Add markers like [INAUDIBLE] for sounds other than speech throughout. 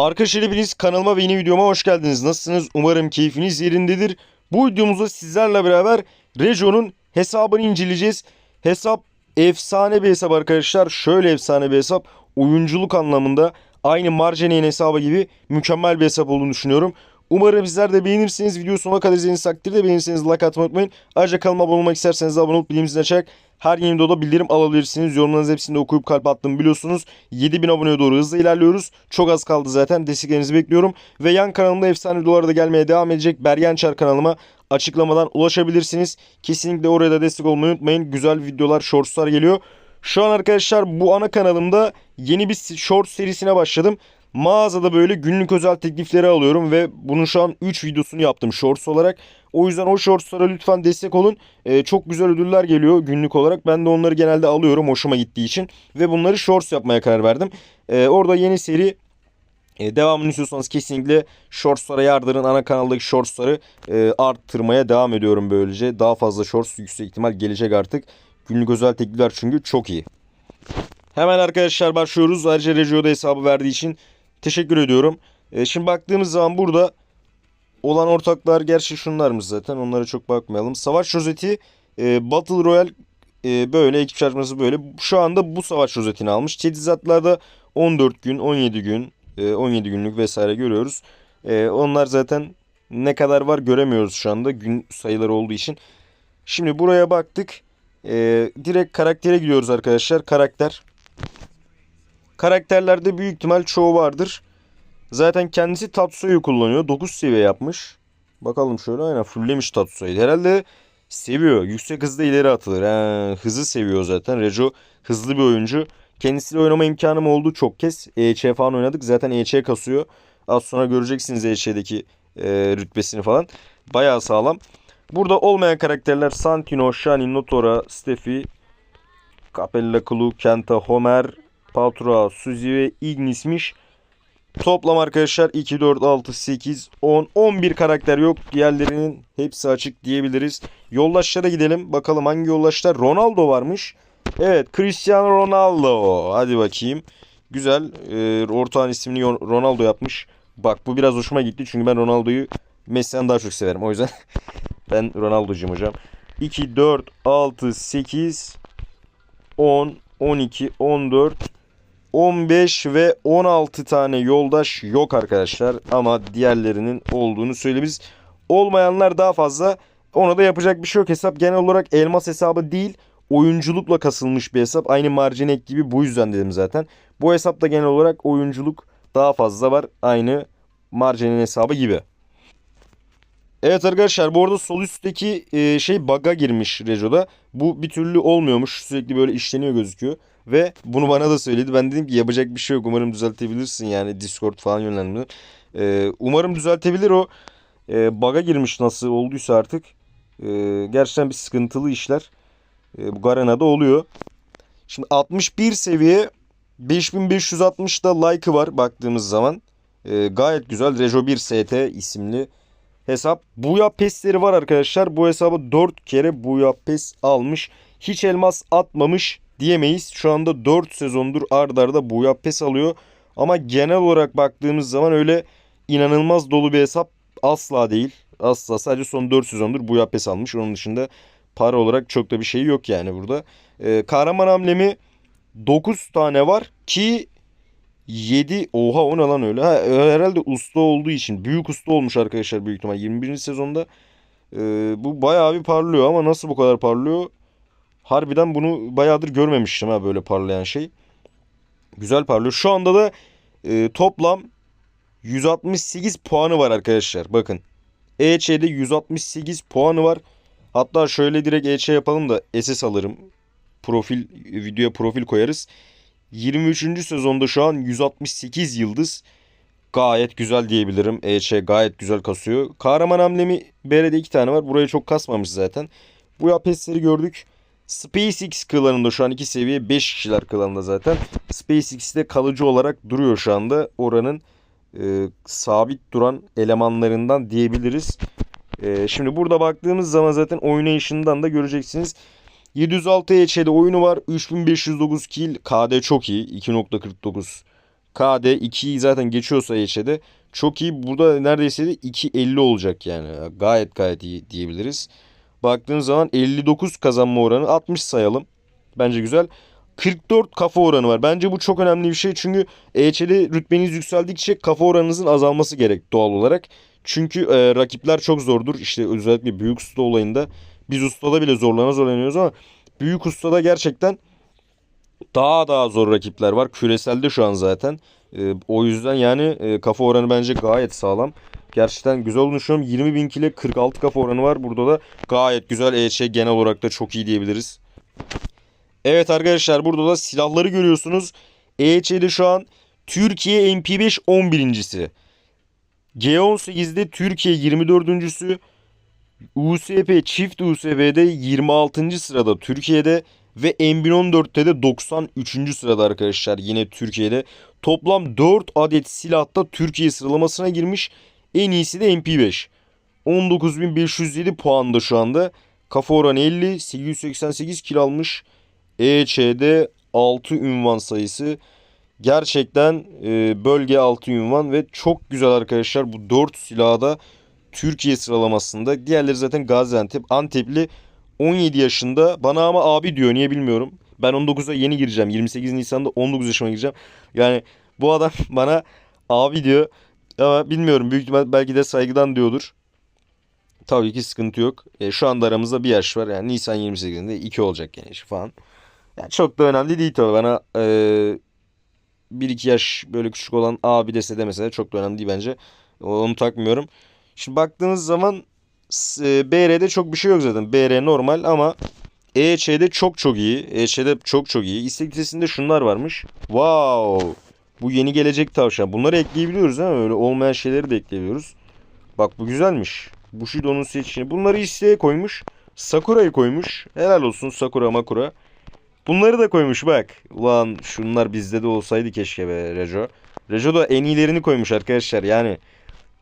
Arkadaşlar hepiniz kanalıma ve yeni videoma hoş geldiniz. Nasılsınız? Umarım keyfiniz yerindedir. Bu videomuzda sizlerle beraber Rejo'nun hesabını inceleyeceğiz. Hesap efsane bir hesap arkadaşlar. Şöyle efsane bir hesap. Oyunculuk anlamında aynı Marjene'nin hesabı gibi mükemmel bir hesap olduğunu düşünüyorum. Umarım sizler de beğenirsiniz. Video sonuna kadar izlediğiniz takdirde beğenirseniz like atmayı unutmayın. Ayrıca kanalıma abone olmak isterseniz abone olup bildiriminizi açarak her yeni videoda bildirim alabilirsiniz. Yorumlarınızı hepsini de okuyup kalp attım biliyorsunuz. 7000 aboneye doğru hızla ilerliyoruz. Çok az kaldı zaten. Desteklerinizi bekliyorum. Ve yan kanalımda efsane videolar da gelmeye devam edecek. Bergen Çar kanalıma açıklamadan ulaşabilirsiniz. Kesinlikle oraya da destek olmayı unutmayın. Güzel videolar, shortslar geliyor. Şu an arkadaşlar bu ana kanalımda yeni bir short serisine başladım. Mağazada böyle günlük özel teklifleri alıyorum ve bunun şu an 3 videosunu yaptım shorts olarak. O yüzden o shortslara lütfen destek olun. Ee, çok güzel ödüller geliyor günlük olarak. Ben de onları genelde alıyorum hoşuma gittiği için. Ve bunları shorts yapmaya karar verdim. Ee, orada yeni seri e, devamını istiyorsanız kesinlikle shortslara yardırın. Ana kanaldaki shortsları e, arttırmaya devam ediyorum böylece. Daha fazla shorts yüksek ihtimal gelecek artık. Günlük özel teklifler çünkü çok iyi. Hemen arkadaşlar başlıyoruz. Ayrıca Regio'da hesabı verdiği için teşekkür ediyorum. E, şimdi baktığımız zaman burada olan ortaklar gerçi şunlarmış zaten. Onlara çok bakmayalım. Savaş rozeti e, Battle Royale e, böyle ekip çalışması böyle. Şu anda bu savaş rozetini almış. Teçhizatlarda 14 gün, 17 gün, e, 17 günlük vesaire görüyoruz. E, onlar zaten ne kadar var göremiyoruz şu anda gün sayıları olduğu için. Şimdi buraya baktık. E, direkt karaktere gidiyoruz arkadaşlar. Karakter. Karakterlerde büyük ihtimal çoğu vardır. Zaten kendisi Tatsu'yu kullanıyor. 9 seviye yapmış. Bakalım şöyle aynen fulllemiş Tatsu'yu. Herhalde seviyor. Yüksek hızda ileri atılır. He, hızı seviyor zaten. Rejo hızlı bir oyuncu. Kendisiyle oynama imkanım oldu çok kez. EÇ falan oynadık. Zaten EÇ kasıyor. Az sonra göreceksiniz EÇ'deki e, rütbesini falan. Bayağı sağlam. Burada olmayan karakterler Santino, Shani, Notora, Steffi, Capella, Kulu, Kenta, Homer, Patra, Suzy ve Ignis'miş. Toplam arkadaşlar 2, 4, 6, 8, 10, 11 karakter yok. Diğerlerinin hepsi açık diyebiliriz. Yoldaşlara gidelim. Bakalım hangi yoldaşlar? Ronaldo varmış. Evet Cristiano Ronaldo. Hadi bakayım. Güzel. Ee, ortağın ismini Ronaldo yapmış. Bak bu biraz hoşuma gitti. Çünkü ben Ronaldo'yu Messi'den daha çok severim. O yüzden [LAUGHS] ben Ronaldo'cuyum hocam. 2, 4, 6, 8, 10, 12, 14, 15 ve 16 tane yoldaş yok arkadaşlar. Ama diğerlerinin olduğunu söyleyebiliriz. Olmayanlar daha fazla. Ona da yapacak bir şey yok. Hesap genel olarak elmas hesabı değil. Oyunculukla kasılmış bir hesap. Aynı marjinek gibi bu yüzden dedim zaten. Bu hesapta genel olarak oyunculuk daha fazla var. Aynı marjinin hesabı gibi. Evet arkadaşlar bu arada sol üstteki e, şey bug'a girmiş Rejo'da. Bu bir türlü olmuyormuş. Sürekli böyle işleniyor gözüküyor. Ve bunu bana da söyledi. Ben dedim ki yapacak bir şey yok. Umarım düzeltebilirsin yani Discord falan yönlendirme. Ee, umarım düzeltebilir o. Ee, bug'a girmiş nasıl olduysa artık. Ee, gerçekten bir sıkıntılı işler. Ee, bu Garena'da oluyor. Şimdi 61 seviye 5560'da like'ı var baktığımız zaman. Ee, gayet güzel. Rejo 1 ST isimli hesap. Buya pesleri var arkadaşlar. Bu hesabı 4 kere Buya pes almış. Hiç elmas atmamış diyemeyiz. Şu anda 4 sezondur ard arda Buya pes alıyor. Ama genel olarak baktığımız zaman öyle inanılmaz dolu bir hesap asla değil. Asla sadece son 4 sezondur Buya pes almış. Onun dışında para olarak çok da bir şey yok yani burada. Ee, kahraman hamlemi 9 tane var ki 7 oha o ne lan öyle. Ha, herhalde usta olduğu için büyük usta olmuş arkadaşlar büyük ihtimal 21. sezonda. Ee, bu bayağı bir parlıyor ama nasıl bu kadar parlıyor? Harbiden bunu bayağıdır görmemiştim ha böyle parlayan şey. Güzel parlıyor. Şu anda da e, toplam 168 puanı var arkadaşlar. Bakın. EÇ'de 168 puanı var. Hatta şöyle direkt EÇ yapalım da SS alırım. Profil videoya profil koyarız. 23. sezonda şu an 168 yıldız. Gayet güzel diyebilirim. EÇ gayet güzel kasıyor. Kahraman hamlemi BR'de iki tane var. Burayı çok kasmamış zaten. Bu yapesleri gördük. SpaceX klanında şu an iki seviye 5 kişiler klanında zaten. SpaceX'te kalıcı olarak duruyor şu anda. Oranın e, sabit duran elemanlarından diyebiliriz. E, şimdi burada baktığımız zaman zaten oynayışından da göreceksiniz. 706 HD'de oyunu var. 3509 kill. KD çok iyi. 2.49 KD 2'yi zaten geçiyorsa EH'de çok iyi. Burada neredeyse de 2.50 olacak yani. Gayet gayet iyi diyebiliriz. Baktığın zaman 59 kazanma oranı 60 sayalım. Bence güzel. 44 kafa oranı var. Bence bu çok önemli bir şey. Çünkü EH'de rütbeniz yükseldikçe kafa oranınızın azalması gerek doğal olarak. Çünkü e, rakipler çok zordur. İşte özellikle büyük usta olayında. Biz ustada bile zorlana zorlanıyoruz ama büyük ustada gerçekten daha daha zor rakipler var. Küreselde şu an zaten. E, o yüzden yani e, kafa oranı bence gayet sağlam. Gerçekten güzel olduğunu düşünüyorum. 20 bin kile 46 kafa oranı var. Burada da gayet güzel. EHC genel olarak da çok iyi diyebiliriz. Evet arkadaşlar burada da silahları görüyorsunuz. EHC'de şu an Türkiye MP5 11.si. G18'de Türkiye 24.sü. USP çift USP'de 26. sırada Türkiye'de ve M1014'te de 93. sırada arkadaşlar yine Türkiye'de. Toplam 4 adet silahta Türkiye sıralamasına girmiş. En iyisi de MP5. 19.507 puanda şu anda. Kafa oranı 50. 888 kilo almış. EÇ'de 6 ünvan sayısı. Gerçekten e, bölge 6 ünvan ve çok güzel arkadaşlar bu 4 silahı da Türkiye sıralamasında. Diğerleri zaten Gaziantep. Antepli 17 yaşında. Bana ama abi diyor niye bilmiyorum. Ben 19'a yeni gireceğim. 28 Nisan'da 19 yaşıma gireceğim. Yani bu adam [LAUGHS] bana abi diyor. Ama bilmiyorum büyük ihtimal belki de saygıdan diyordur. Tabii ki sıkıntı yok. E, şu anda aramızda bir yaş var. Yani Nisan 28'inde 2 olacak yani falan. Yani çok da önemli değil tabii bana. E, 1-2 yaş böyle küçük olan abi dese de mesela çok da önemli değil bence. Onu takmıyorum. Şimdi baktığınız zaman e, BR'de çok bir şey yok zaten. BR normal ama EH'de çok çok iyi. EH'de çok çok iyi. İstek şunlar varmış. Wow. Bu yeni gelecek tavşan. Bunları ekleyebiliyoruz mi? Öyle olmayan şeyleri de ekleyebiliyoruz. Bak bu güzelmiş. Bushido'nun seçişini. Bunları isteğe koymuş. Sakura'yı koymuş. Helal olsun Sakura Makura. Bunları da koymuş bak. Ulan şunlar bizde de olsaydı keşke be Rejo. Rejo da en iyilerini koymuş arkadaşlar. Yani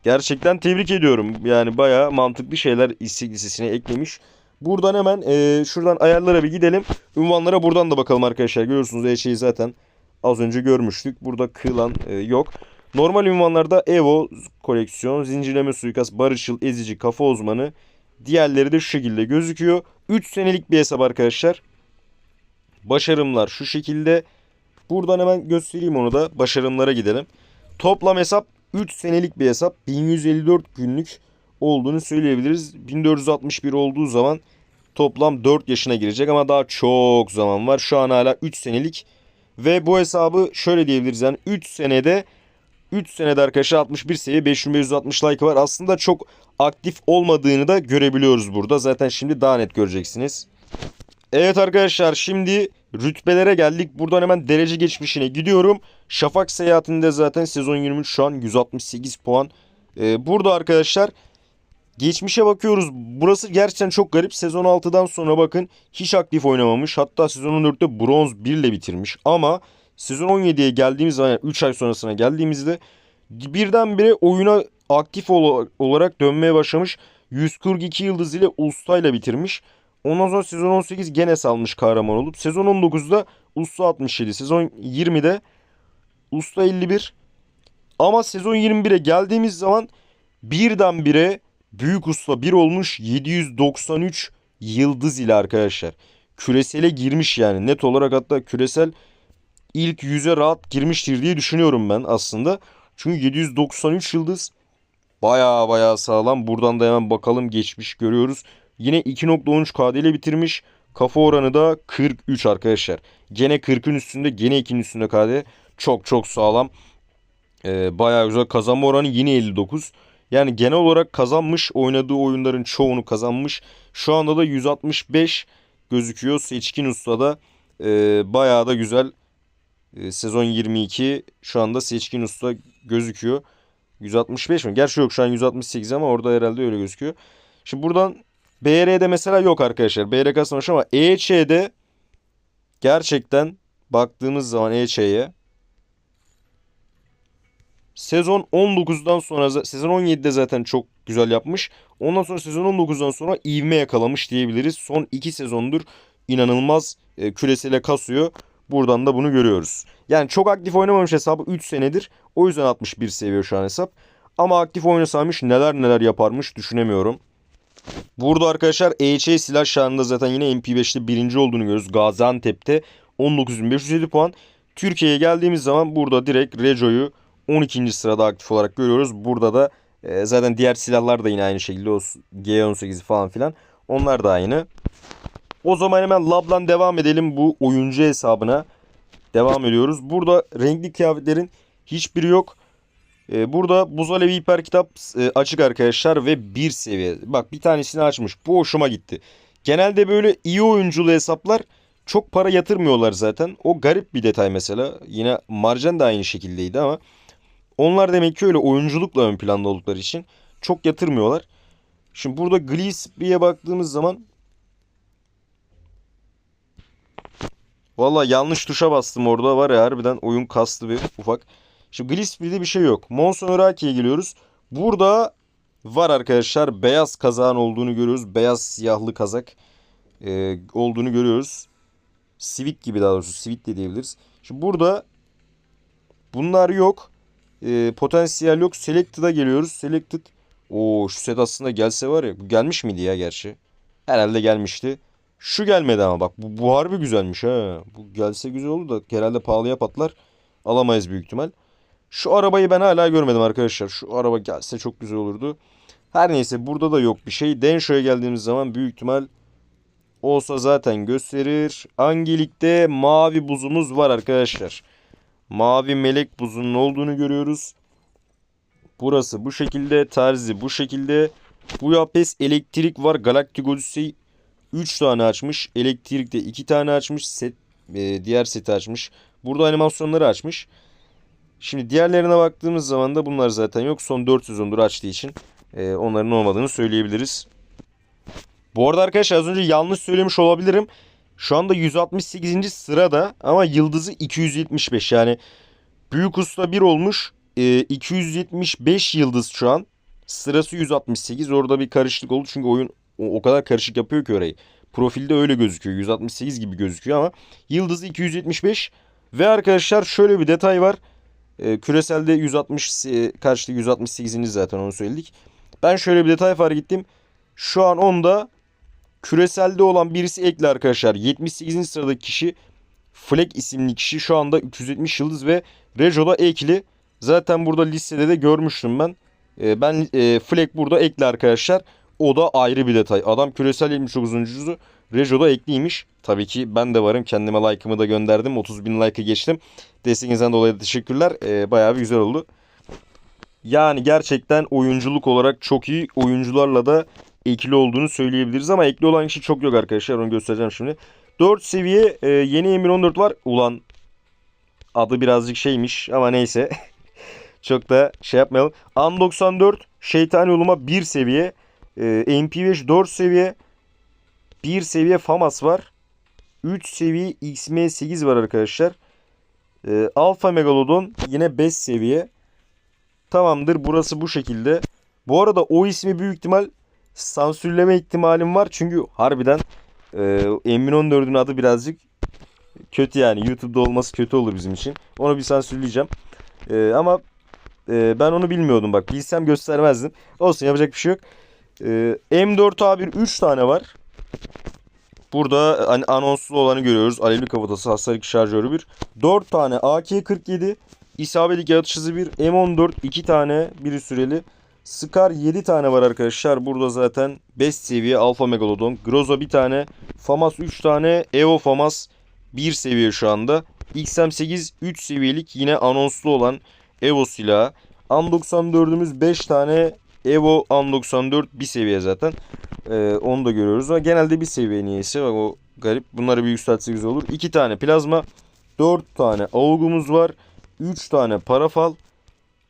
gerçekten tebrik ediyorum. Yani baya mantıklı şeyler istek listesine eklemiş. Buradan hemen e, şuradan ayarlara bir gidelim. Ünvanlara buradan da bakalım arkadaşlar. Görüyorsunuz her şeyi zaten az önce görmüştük. Burada kılan e, yok. Normal ünvanlarda Evo koleksiyon, zincirleme suikast, barışçıl, ezici, kafa uzmanı. Diğerleri de şu şekilde gözüküyor. 3 senelik bir hesap arkadaşlar. Başarımlar şu şekilde. Buradan hemen göstereyim onu da. Başarımlara gidelim. Toplam hesap 3 senelik bir hesap. 1154 günlük olduğunu söyleyebiliriz. 1461 olduğu zaman toplam 4 yaşına girecek ama daha çok zaman var. Şu an hala 3 senelik ve bu hesabı şöyle diyebiliriz yani 3 senede 3 senede arkadaşlar 61 seviye 5560 like var. Aslında çok aktif olmadığını da görebiliyoruz burada. Zaten şimdi daha net göreceksiniz. Evet arkadaşlar şimdi rütbelere geldik. Buradan hemen derece geçmişine gidiyorum. Şafak seyahatinde zaten sezon 23 şu an 168 puan. Ee, burada arkadaşlar geçmişe bakıyoruz. Burası gerçekten çok garip. Sezon 6'dan sonra bakın hiç aktif oynamamış. Hatta sezon 14'te bronz 1 ile bitirmiş. Ama sezon 17'ye geldiğimiz zaman yani 3 ay sonrasına geldiğimizde birdenbire oyuna aktif olarak dönmeye başlamış. 142 yıldız ile ustayla bitirmiş. Ondan sonra sezon 18 gene salmış kahraman olup. Sezon 19'da Usta 67. Sezon 20'de Usta 51. Ama sezon 21'e geldiğimiz zaman birdenbire Büyük Usta 1 olmuş 793 yıldız ile arkadaşlar. Küresele girmiş yani net olarak hatta küresel ilk yüze rahat girmiştir diye düşünüyorum ben aslında. Çünkü 793 yıldız baya baya sağlam. Buradan da hemen bakalım geçmiş görüyoruz. Yine 2.13 KD ile bitirmiş. Kafa oranı da 43 arkadaşlar. Gene 40'ın üstünde gene 2'nin üstünde KD. Çok çok sağlam. Ee, bayağı güzel kazanma oranı yine 59. Yani genel olarak kazanmış. Oynadığı oyunların çoğunu kazanmış. Şu anda da 165 gözüküyor. Seçkin Usta'da e, bayağı da güzel. E, sezon 22 şu anda Seçkin Usta gözüküyor. 165 mi? Gerçi yok şu an 168 ama orada herhalde öyle gözüküyor. Şimdi buradan BR'de mesela yok arkadaşlar. BR kasmamış ama EÇ'de gerçekten baktığımız zaman EÇ'ye sezon 19'dan sonra sezon 17'de zaten çok güzel yapmış. Ondan sonra sezon 19'dan sonra ivme yakalamış diyebiliriz. Son 2 sezondur inanılmaz e, küresele kasıyor. Buradan da bunu görüyoruz. Yani çok aktif oynamamış hesabı 3 senedir. O yüzden 61 seviyor şu an hesap. Ama aktif oynasaymış neler neler yaparmış düşünemiyorum. Burada arkadaşlar EHE silah şahında zaten yine MP5'te birinci olduğunu görüyoruz. Gaziantep'te 19.507 puan. Türkiye'ye geldiğimiz zaman burada direkt Rejo'yu 12. sırada aktif olarak görüyoruz. Burada da e, zaten diğer silahlar da yine aynı şekilde. O G18 falan filan. Onlar da aynı. O zaman hemen Lab'dan devam edelim bu oyuncu hesabına. Devam ediyoruz. Burada renkli kıyafetlerin hiçbiri yok. Ee, burada Buz Alevi Hiper Kitap e, açık arkadaşlar ve bir seviye. Bak bir tanesini açmış. Bu hoşuma gitti. Genelde böyle iyi oyunculu hesaplar çok para yatırmıyorlar zaten. O garip bir detay mesela. Yine Marjan da aynı şekildeydi ama onlar demek ki öyle oyunculukla ön planda oldukları için çok yatırmıyorlar. Şimdi burada Gillespie'ye baktığımız zaman Valla yanlış tuşa bastım orada var ya harbiden oyun kastı bir ufak. Şimdi Gillespie'de bir şey yok. Monson Iraki'ye geliyoruz. Burada var arkadaşlar beyaz kazağın olduğunu görüyoruz. Beyaz siyahlı kazak e, olduğunu görüyoruz. Civic gibi daha doğrusu Civic de diyebiliriz. Şimdi burada bunlar yok. E, potansiyel yok. Selected'a geliyoruz. Selected. Oo şu set aslında gelse var ya. Gelmiş miydi ya gerçi? Herhalde gelmişti. Şu gelmedi ama bak bu, bu harbi güzelmiş ha. Bu gelse güzel olur da herhalde pahalıya patlar. Alamayız büyük ihtimal. Şu arabayı ben hala görmedim arkadaşlar. Şu araba gelse çok güzel olurdu. Her neyse burada da yok bir şey. Densho'ya geldiğimiz zaman büyük ihtimal olsa zaten gösterir. Angelik'te mavi buzumuz var arkadaşlar. Mavi melek buzunun olduğunu görüyoruz. Burası bu şekilde. Terzi bu şekilde. Bu yapes elektrik var. Galactic Odyssey 3 tane açmış. Elektrikte 2 tane açmış. Set, e, diğer seti açmış. Burada animasyonları açmış. Şimdi diğerlerine baktığımız zaman da bunlar zaten yok. Son 4 sezondur açtığı için e, onların olmadığını söyleyebiliriz. Bu arada arkadaşlar az önce yanlış söylemiş olabilirim. Şu anda 168. sırada ama yıldızı 275 yani Büyük Usta 1 olmuş. E, 275 yıldız şu an. Sırası 168. Orada bir karışıklık oldu çünkü oyun o, o kadar karışık yapıyor ki orayı. Profilde öyle gözüküyor. 168 gibi gözüküyor ama yıldızı 275 ve arkadaşlar şöyle bir detay var. E, küreselde 160 e, karşıda 168. zaten onu söyledik. Ben şöyle bir detay fark ettim. Şu an onda küreselde olan birisi ekli arkadaşlar. 78. sıradaki kişi Fleck isimli kişi şu anda 370 yıldız ve Rejo'da ekli. Zaten burada listede de görmüştüm ben. E, ben e, Fleck burada ekli arkadaşlar. O da ayrı bir detay. Adam küresel 79. Rejo'da ekliymiş. Tabii ki ben de varım. Kendime like'ımı da gönderdim. 30 bin like'ı geçtim. Desteğinizden dolayı teşekkürler. Ee, bayağı bir güzel oldu. Yani gerçekten oyunculuk olarak çok iyi. Oyuncularla da ekli olduğunu söyleyebiliriz. Ama ekli olan kişi çok yok arkadaşlar. Onu göstereceğim şimdi. 4 seviye e, yeni M14 var. Ulan adı birazcık şeymiş ama neyse. [LAUGHS] çok da şey yapmayalım. An 94 şeytan yoluma 1 seviye. E, MP5 4 seviye. 1 seviye FAMAS var. 3 seviye XM8 var arkadaşlar. Ee, Alfa Megalodon yine 5 seviye. Tamamdır burası bu şekilde. Bu arada o ismi büyük ihtimal sansürleme ihtimalim var. Çünkü harbiden e, M14'ün adı birazcık kötü yani. YouTube'da olması kötü olur bizim için. Onu bir sansürleyeceğim. E, ama e, ben onu bilmiyordum bak. Bilsem göstermezdim. Olsun yapacak bir şey yok. E, M4A1 3 tane var. Burada hani anonslu olanı görüyoruz. Alevli kafatası, hasar 2 şarjörü 1. 4 tane AK-47, isabetlik yatış hızı 1, M14 2 tane, biri süreli. Scar 7 tane var arkadaşlar. Burada zaten 5 seviye Alfa Megalodon. Groza 1 tane. FAMAS 3 tane. EVO FAMAS 1 seviye şu anda. XM8 3 seviyelik yine anonslu olan EVO silahı. An94'ümüz 5 tane. EVO An94 bir seviye zaten. Ee, onu da görüyoruz ama genelde bir seviye niyeyse bak o garip. Bunları bir yükseltse güzel olur. 2 tane plazma, 4 tane avugumuz var. 3 tane parafal.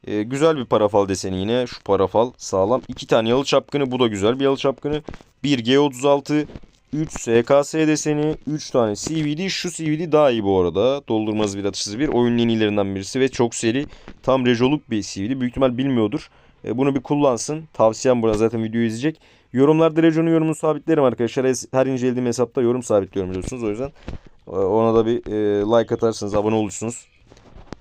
Ee, güzel bir parafal deseni yine. Şu parafal sağlam. 2 tane yalı çapkını. Bu da güzel bir yalı çapkını. 1 G36. 3 SKS deseni. 3 tane CVD. Şu CVD daha iyi bu arada. Doldurmaz bir atışsız bir. Oyunun en iyilerinden birisi ve çok seri. Tam rejoluk bir CVD. Büyük ihtimal bilmiyordur. Ee, bunu bir kullansın. Tavsiyem burada zaten videoyu izleyecek. Yorumlarda Rejo'nun yorumunu sabitlerim arkadaşlar. Her incelediğim hesapta yorum sabitliyorum biliyorsunuz. O yüzden Ee, Ona da bir e, like atarsınız, abone olursunuz.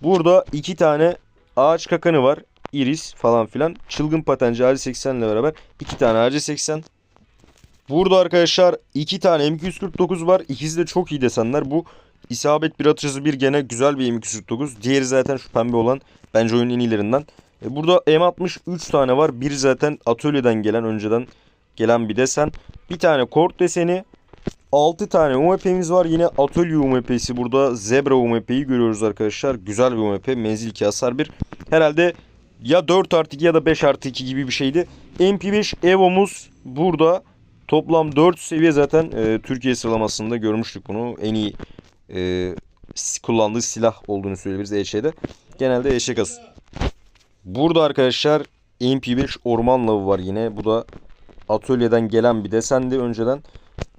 Burada iki tane ağaç kakanı var. Iris falan filan. Çılgın patenci RC80 ile beraber iki tane RC80. Burada arkadaşlar iki tane M249 var. İkisi de çok iyi desenler. Bu isabet bir atıcısı bir gene güzel bir M249. Diğeri zaten şu pembe olan bence oyunun en iyilerinden. E, Burada M60 3 tane var. Bir zaten atölyeden gelen önceden gelen bir desen. Bir tane kort deseni. 6 tane UMP'miz var. Yine atölye UMP'si burada. Zebra UMP'yi görüyoruz arkadaşlar. Güzel bir UMP. Menzil 2 hasar 1. Herhalde ya 4 artı 2 ya da 5 artı 2 gibi bir şeydi. MP5 Evo'muz burada. Toplam 4 seviye zaten e, Türkiye sıralamasında görmüştük bunu. En iyi e, kullandığı silah olduğunu söyleyebiliriz EŞ'de. Genelde EŞ kas. Burada arkadaşlar MP5 orman lavı var yine. Bu da atölyeden gelen bir desendi önceden.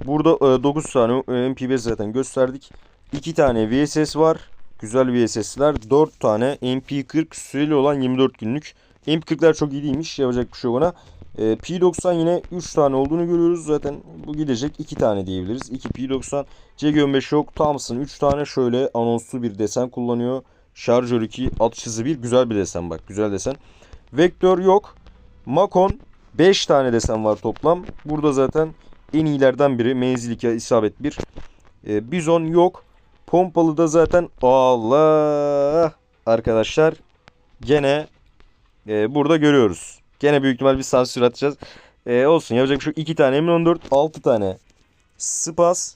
Burada e, 9 tane e, MP5 zaten gösterdik. 2 tane VSS var. Güzel VSS'ler. 4 tane MP40 süreli olan 24 günlük. MP40'lar çok iyi değilmiş. Yapacak bir şey yok ona. E, P90 yine 3 tane olduğunu görüyoruz. Zaten bu gidecek 2 tane diyebiliriz. 2 P90. C15 yok. Thompson 3 tane şöyle anonslu bir desen kullanıyor. Şarjör 2, atış hızı 1. Güzel bir desen bak. Güzel desen. Vektör yok. Macon 5 tane desen var toplam. Burada zaten en iyilerden biri. Menzil 2, isabet 1. E, Bizon yok. Pompalı da zaten Allah arkadaşlar gene e, burada görüyoruz. Gene büyük ihtimal bir sansür atacağız. E, olsun yapacak bir şey yok. 2 tane M14, 6 tane Spas,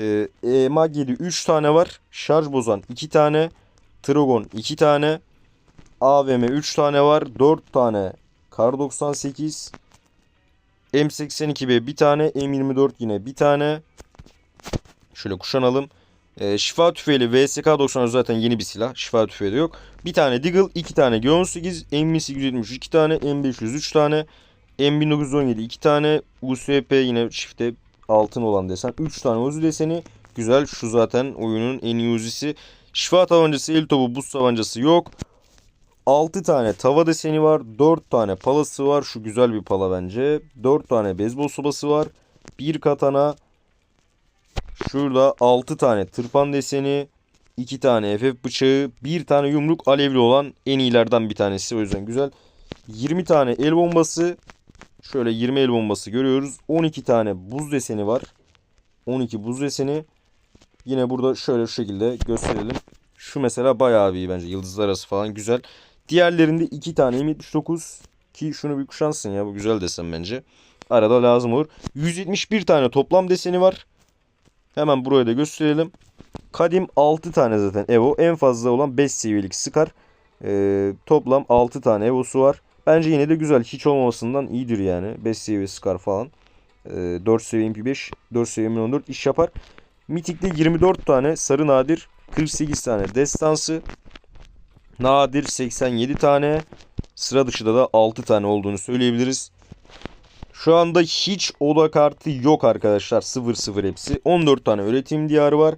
e, e, Mag 7 3 tane var. Şarj bozan 2 tane. Trogon 2 tane. AVM 3 tane var. 4 tane Kar 98. M82B bir tane. M24 yine bir tane. Şöyle kuşanalım. Ee, şifa tüfeğiyle VSK 90 zaten yeni bir silah. Şifa tüfeği de yok. Bir tane Deagle, iki tane G18, M873 iki tane, M500 3 tane, M1917 iki tane, USP yine çifte altın olan desen. 3 tane Uzi deseni. Güzel. Şu zaten oyunun en iyi Uzi'si. Şifa tabancası, el topu, buz tabancası yok. 6 tane tava deseni var. 4 tane palası var. Şu güzel bir pala bence. 4 tane beyzbol sobası var. Bir katana. Şurada 6 tane tırpan deseni. 2 tane FF bıçağı. 1 tane yumruk alevli olan en iyilerden bir tanesi. O yüzden güzel. 20 tane el bombası. Şöyle 20 el bombası görüyoruz. 12 tane buz deseni var. 12 buz deseni. Yine burada şöyle şu şekilde gösterelim. Şu mesela bayağı iyi bence. Yıldızlar arası falan güzel. Diğerlerinde 2 tane M79 ki şunu bir kuşansın ya bu güzel desen bence. Arada lazım olur. 171 tane toplam deseni var. Hemen buraya da gösterelim. Kadim 6 tane zaten Evo. En fazla olan 5 seviyelik Scar. Ee, toplam 6 tane Evo'su var. Bence yine de güzel. Hiç olmamasından iyidir yani. 5 seviye Scar falan. Ee, 4 seviye MP5, 4 seviye M14 iş yapar. Mitik'te 24 tane sarı nadir, 48 tane destansı, nadir 87 tane, sıra dışında da 6 tane olduğunu söyleyebiliriz. Şu anda hiç oda kartı yok arkadaşlar. 0-0 hepsi. 14 tane üretim diyarı var.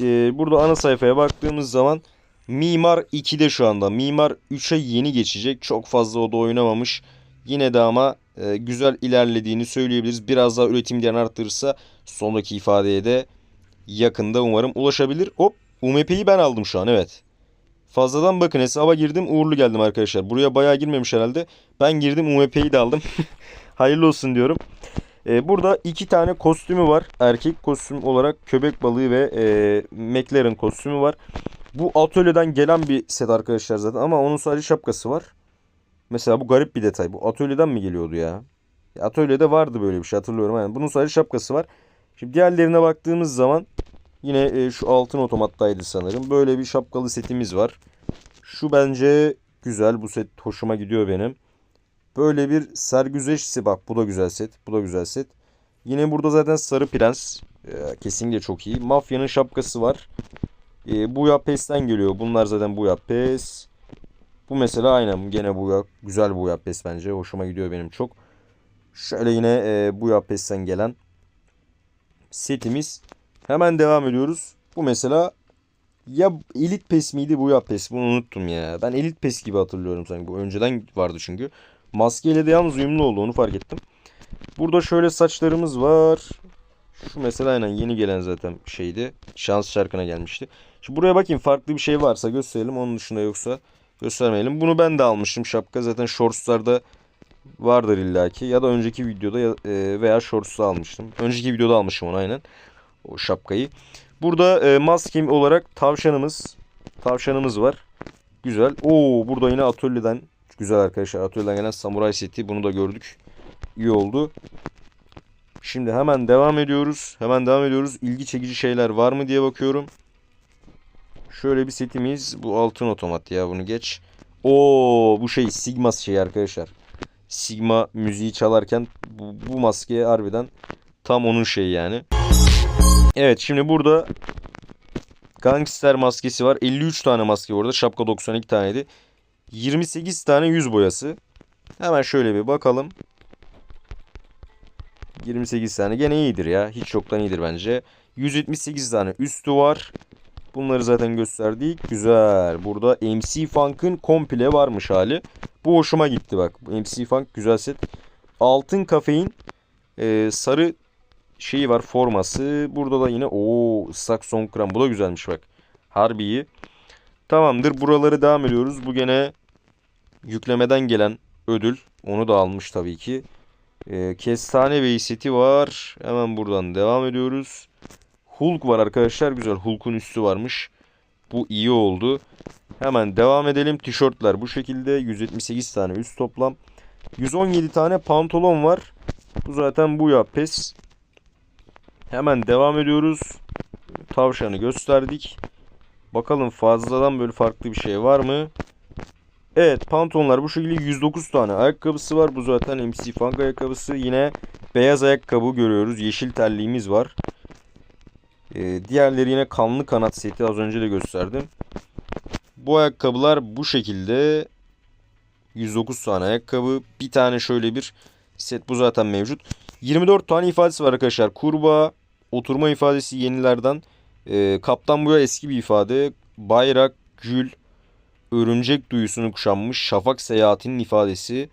Ee, Burada ana sayfaya baktığımız zaman Mimar 2'de şu anda. Mimar 3'e yeni geçecek. Çok fazla oda oynamamış. Yine de ama e, güzel ilerlediğini söyleyebiliriz. Biraz daha üretim diyarını arttırırsa sonraki ifadeye de yakında umarım ulaşabilir. Hop UMP'yi ben aldım şu an evet. Fazladan bakın hesaba girdim uğurlu geldim arkadaşlar. Buraya bayağı girmemiş herhalde. Ben girdim UMP'yi de aldım. [LAUGHS] Hayırlı olsun diyorum. Ee, burada iki tane kostümü var. Erkek kostüm olarak köpek balığı ve e, McLaren kostümü var. Bu atölyeden gelen bir set arkadaşlar zaten ama onun sadece şapkası var. Mesela bu garip bir detay. Bu atölyeden mi geliyordu ya? Ya Atölyede vardı böyle bir şey hatırlıyorum. Yani bunun sadece şapkası var. Şimdi diğerlerine baktığımız zaman yine e, şu altın otomattaydı sanırım. Böyle bir şapkalı setimiz var. Şu bence güzel. Bu set hoşuma gidiyor benim. Böyle bir sergüzeşsi bak bu da güzel set. Bu da güzel set. Yine burada zaten Sarı Prens. Ee, kesinlikle çok iyi. Mafyanın şapkası var. Ee, bu Yapes'ten geliyor. Bunlar zaten bu Yapes. Bu mesela aynen gene bu güzel bu Yapes bence. Hoşuma gidiyor benim çok. Şöyle yine e, bu Yapes'ten gelen setimiz. Hemen devam ediyoruz. Bu mesela ya Elite Pes miydi bu ya Pes? Bunu unuttum ya. Ben Elite Pes gibi hatırlıyorum sanki. Bu önceden vardı çünkü. Maskeyle de yalnız uyumlu oldu onu fark ettim. Burada şöyle saçlarımız var. Şu mesela aynen yeni gelen zaten şeydi. Şans şarkına gelmişti. Şimdi buraya bakayım farklı bir şey varsa gösterelim. Onun dışında yoksa göstermeyelim. Bunu ben de almıştım şapka. Zaten shortslarda vardır illaki. Ya da önceki videoda e, veya shorts'ta almıştım. Önceki videoda almışım onu aynen. O şapkayı. Burada e, maskem olarak tavşanımız. Tavşanımız var. Güzel. Oo burada yine atölyeden güzel arkadaşlar. Atölyeden gelen samuray seti. Bunu da gördük. İyi oldu. Şimdi hemen devam ediyoruz. Hemen devam ediyoruz. İlgi çekici şeyler var mı diye bakıyorum. Şöyle bir setimiz. Bu altın otomat ya bunu geç. Oo bu şey Sigma şey arkadaşlar. Sigma müziği çalarken bu, bu maske harbiden tam onun şeyi yani. Evet şimdi burada Gangster maskesi var. 53 tane maske orada. Şapka 92 taneydi. 28 tane yüz boyası. Hemen şöyle bir bakalım. 28 tane gene iyidir ya. Hiç çoktan iyidir bence. 178 tane üstü var. Bunları zaten gösterdik. Güzel. Burada MC Funk'ın komple varmış hali. Bu hoşuma gitti bak. MC Funk güzel set. Altın kafein e, sarı şeyi var forması. Burada da yine o ıslak son kram. Bu da güzelmiş bak. Harbi iyi. Tamamdır. Buraları devam ediyoruz. Bu gene yüklemeden gelen ödül. Onu da almış tabii ki. E, kestane ve seti var. Hemen buradan devam ediyoruz. Hulk var arkadaşlar. Güzel. Hulk'un üstü varmış. Bu iyi oldu. Hemen devam edelim. Tişörtler bu şekilde. 178 tane üst toplam. 117 tane pantolon var. Bu zaten bu ya pes. Hemen devam ediyoruz. Tavşanı gösterdik. Bakalım fazladan böyle farklı bir şey var mı? Evet pantolonlar bu şekilde 109 tane ayakkabısı var. Bu zaten MC Funk ayakkabısı. Yine beyaz ayakkabı görüyoruz. Yeşil terliğimiz var. Ee, diğerleri yine kanlı kanat seti az önce de gösterdim. Bu ayakkabılar bu şekilde 109 tane ayakkabı. Bir tane şöyle bir set bu zaten mevcut. 24 tane ifadesi var arkadaşlar. Kurbağa, oturma ifadesi yenilerden. Ee, kaptan buya eski bir ifade. Bayrak, gül, örümcek duyusunu kuşanmış. Şafak seyahatinin ifadesi.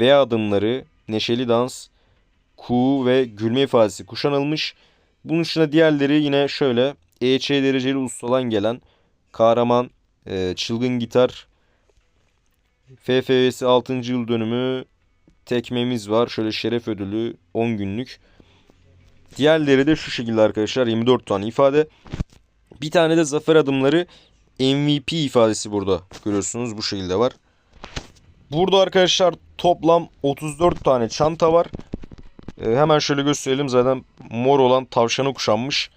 V adımları, neşeli dans, ku ve gülme ifadesi kuşanılmış. Bunun dışında diğerleri yine şöyle EÇ dereceli ustalan gelen kahraman, e, çılgın gitar, FFV'si 6. yıl dönümü tekmemiz var. Şöyle şeref ödülü 10 günlük. Diğerleri de şu şekilde arkadaşlar 24 tane ifade. Bir tane de zafer adımları MVP ifadesi burada görüyorsunuz bu şekilde var. Burada arkadaşlar toplam 34 tane çanta var. Ee, hemen şöyle gösterelim zaten mor olan tavşanı kuşanmış.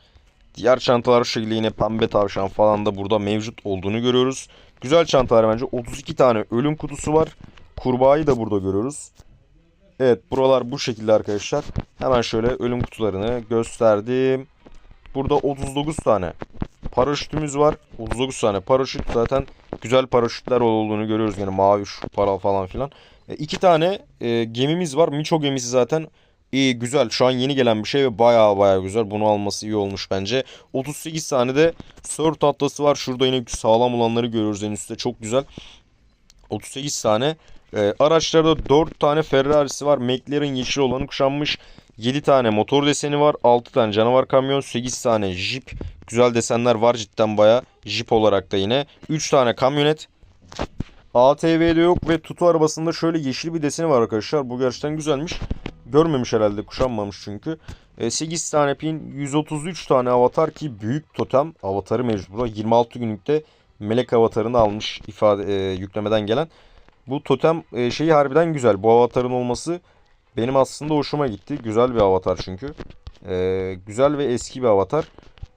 Diğer çantalar şu şekilde yine pembe tavşan falan da burada mevcut olduğunu görüyoruz. Güzel çantalar bence. 32 tane ölüm kutusu var. Kurbağayı da burada görüyoruz. Evet buralar bu şekilde arkadaşlar. Hemen şöyle ölüm kutularını gösterdim. Burada 39 tane paraşütümüz var. 39 tane paraşüt zaten güzel paraşütler olduğunu görüyoruz. Yani mavi şu para falan filan. E, tane e, gemimiz var. Miço gemisi zaten iyi güzel. Şu an yeni gelen bir şey ve baya baya güzel. Bunu alması iyi olmuş bence. 38 tane de sör tahtası var. Şurada yine sağlam olanları görüyoruz en üstte. Çok güzel. 38 tane. E, araçlarda 4 tane Ferrari'si var. McLaren yeşil olanı kuşanmış. 7 tane motor deseni var. 6 tane canavar kamyon. 8 tane jip. Güzel desenler var cidden baya. Jip olarak da yine. 3 tane kamyonet. ATV'de yok ve tutu arabasında şöyle yeşil bir deseni var arkadaşlar. Bu gerçekten güzelmiş. Görmemiş herhalde kuşanmamış çünkü. E, 8 tane pin 133 tane avatar ki büyük totem avatarı mevcut burada. 26 günlükte melek avatarını almış ifade e, yüklemeden gelen. Bu totem e, şeyi harbiden güzel. Bu avatarın olması benim aslında hoşuma gitti. Güzel bir avatar çünkü. E, güzel ve eski bir avatar.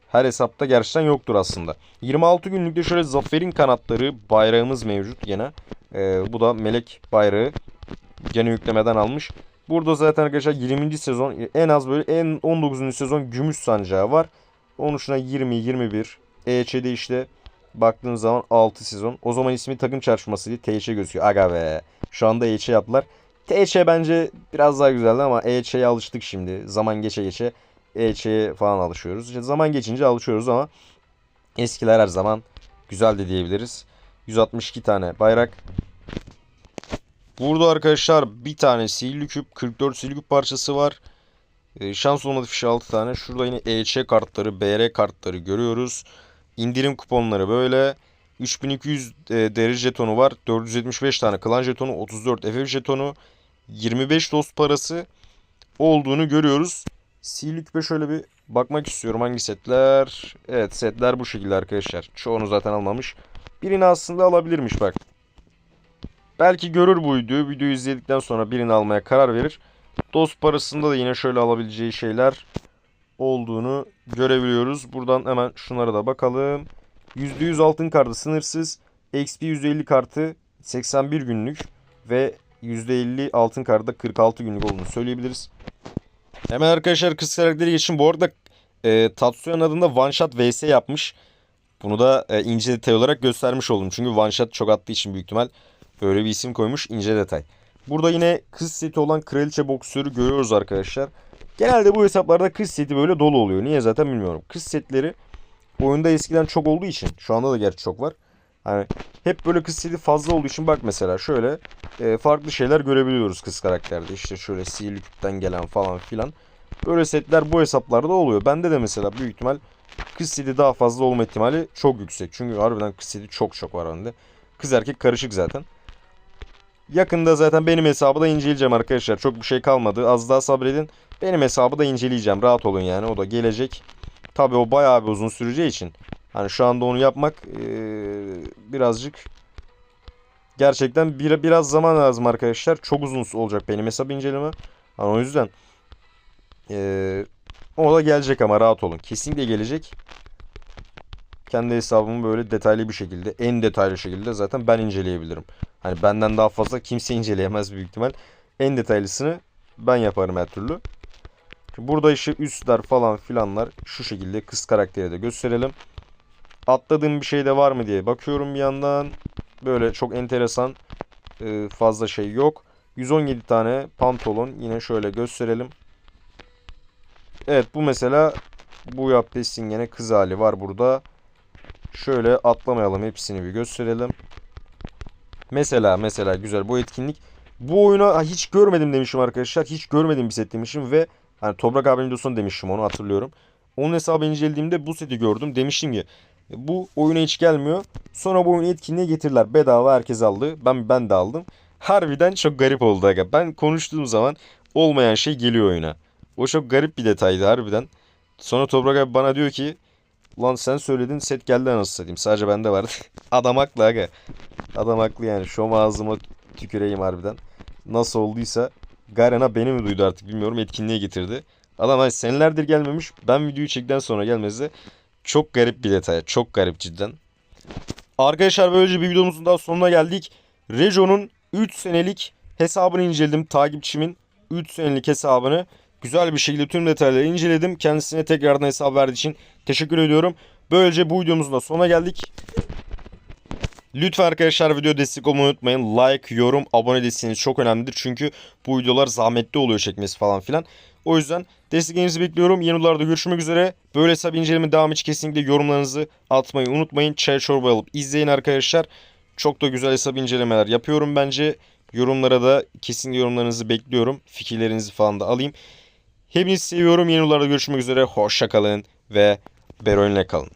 Her hesapta gerçekten yoktur aslında. 26 günlükte şöyle zaferin kanatları bayrağımız mevcut yine. E, bu da melek bayrağı. Gene yüklemeden almış. Burada zaten arkadaşlar 20. sezon en az böyle en 19. sezon gümüş sancağı var. Onun dışında 20, 21. EÇ'de işte baktığınız zaman 6 sezon. O zaman ismi takım çarpışmasıydı. TÇ gözüküyor. Aga be. Şu anda EÇ yaptılar. TÇ bence biraz daha güzeldi ama EÇ'ye alıştık şimdi. Zaman geçe geçe EÇ'ye falan alışıyoruz. İşte zaman geçince alışıyoruz ama eskiler her zaman güzeldi diyebiliriz. 162 tane bayrak. Burada arkadaşlar bir tane sihirli küp 44 sihirli küp parçası var. E, şans olmadı fişi 6 tane. Şurada yine EÇ kartları, BR kartları görüyoruz. İndirim kuponları böyle. 3200 e, jetonu var. 475 tane klan jetonu, 34 FF jetonu, 25 dost parası olduğunu görüyoruz. Silük'e şöyle bir bakmak istiyorum hangi setler. Evet setler bu şekilde arkadaşlar. Çoğunu zaten almamış. Birini aslında alabilirmiş bak. Belki görür bu videoyu. Videoyu izledikten sonra birini almaya karar verir. Dost parasında da yine şöyle alabileceği şeyler olduğunu görebiliyoruz. Buradan hemen şunlara da bakalım. %100 altın kartı sınırsız. XP %50 kartı 81 günlük ve %50 altın kartı da 46 günlük olduğunu söyleyebiliriz. Hemen arkadaşlar kız karakteri geçin. Bu arada e, Tatsuyan adında One Shot VS yapmış. Bunu da e, ince detay olarak göstermiş oldum. Çünkü One Shot çok attığı için büyük ihtimal böyle bir isim koymuş ince detay. Burada yine kız seti olan kraliçe boksörü görüyoruz arkadaşlar. Genelde bu hesaplarda kız seti böyle dolu oluyor. Niye zaten bilmiyorum. Kız setleri oyunda eskiden çok olduğu için şu anda da gerçi çok var. Hani hep böyle kız seti fazla olduğu için bak mesela şöyle e, farklı şeyler görebiliyoruz kız karakterde. İşte şöyle sihirlikten gelen falan filan. Böyle setler bu hesaplarda oluyor. Bende de mesela büyük ihtimal kız seti daha fazla olma ihtimali çok yüksek. Çünkü harbiden kız seti çok çok var bende. Kız erkek karışık zaten. Yakında zaten benim hesabı da inceleyeceğim arkadaşlar. Çok bir şey kalmadı. Az daha sabredin. Benim hesabı da inceleyeceğim. Rahat olun yani. O da gelecek. Tabii o bayağı bir uzun süreceği için. Hani şu anda onu yapmak eee, birazcık gerçekten bir, biraz zaman lazım arkadaşlar. Çok uzun olacak benim hesap inceleme. Hani o yüzden eee, o da gelecek ama rahat olun. Kesinlikle gelecek. Kendi hesabımı böyle detaylı bir şekilde, en detaylı şekilde zaten ben inceleyebilirim. Hani benden daha fazla kimse [LAUGHS] inceleyemez büyük ihtimal. En detaylısını ben yaparım her türlü. Burada işte üstler falan filanlar şu şekilde kız karakteri de gösterelim. Atladığım bir şey de var mı diye bakıyorum bir yandan. Böyle çok enteresan e, fazla şey yok. 117 tane pantolon yine şöyle gösterelim. Evet bu mesela bu yaptığın gene kız hali var burada. Şöyle atlamayalım hepsini bir gösterelim. Mesela mesela güzel bu etkinlik. Bu oyunu hiç görmedim demişim arkadaşlar. Hiç görmedim bir set demişim ve hani Toprak abinin videosunda demişim onu hatırlıyorum. Onun hesabı incelediğimde bu seti gördüm. Demiştim ki bu oyuna hiç gelmiyor. Sonra bu oyunu etkinliğe getirdiler. Bedava herkes aldı. Ben ben de aldım. Harbiden çok garip oldu aga. Ben konuştuğum zaman olmayan şey geliyor oyuna. O çok garip bir detaydı harbiden. Sonra Toprak abi bana diyor ki Ulan sen söyledin set geldi anasını satayım. Sadece bende vardı. [LAUGHS] Adam haklı aga. Adam haklı yani. Şu ağzıma tüküreyim harbiden. Nasıl olduysa Garena beni mi duydu artık bilmiyorum etkinliğe getirdi. Adam hani senelerdir gelmemiş. Ben videoyu çektikten sonra gelmesi çok garip bir detay. Çok garip cidden. Arkadaşlar böylece bir videomuzun daha sonuna geldik. Rejo'nun 3 senelik hesabını inceledim. Takipçimin 3 senelik hesabını güzel bir şekilde tüm detayları inceledim. Kendisine tekrardan hesap verdiği için teşekkür ediyorum. Böylece bu videomuzun da sonuna geldik. Lütfen arkadaşlar video destek olmayı unutmayın. Like, yorum, abone desteğiniz çok önemlidir. Çünkü bu videolar zahmetli oluyor çekmesi falan filan. O yüzden desteklerinizi bekliyorum. Yeni videolarda görüşmek üzere. Böyle hesap inceleme devam için kesinlikle yorumlarınızı atmayı unutmayın. Çay çorba alıp izleyin arkadaşlar. Çok da güzel hesap incelemeler yapıyorum bence. Yorumlara da kesin yorumlarınızı bekliyorum. Fikirlerinizi falan da alayım. Hepinizi seviyorum. Yeni videolarda görüşmek üzere. Hoşçakalın ve Beroy'la kalın.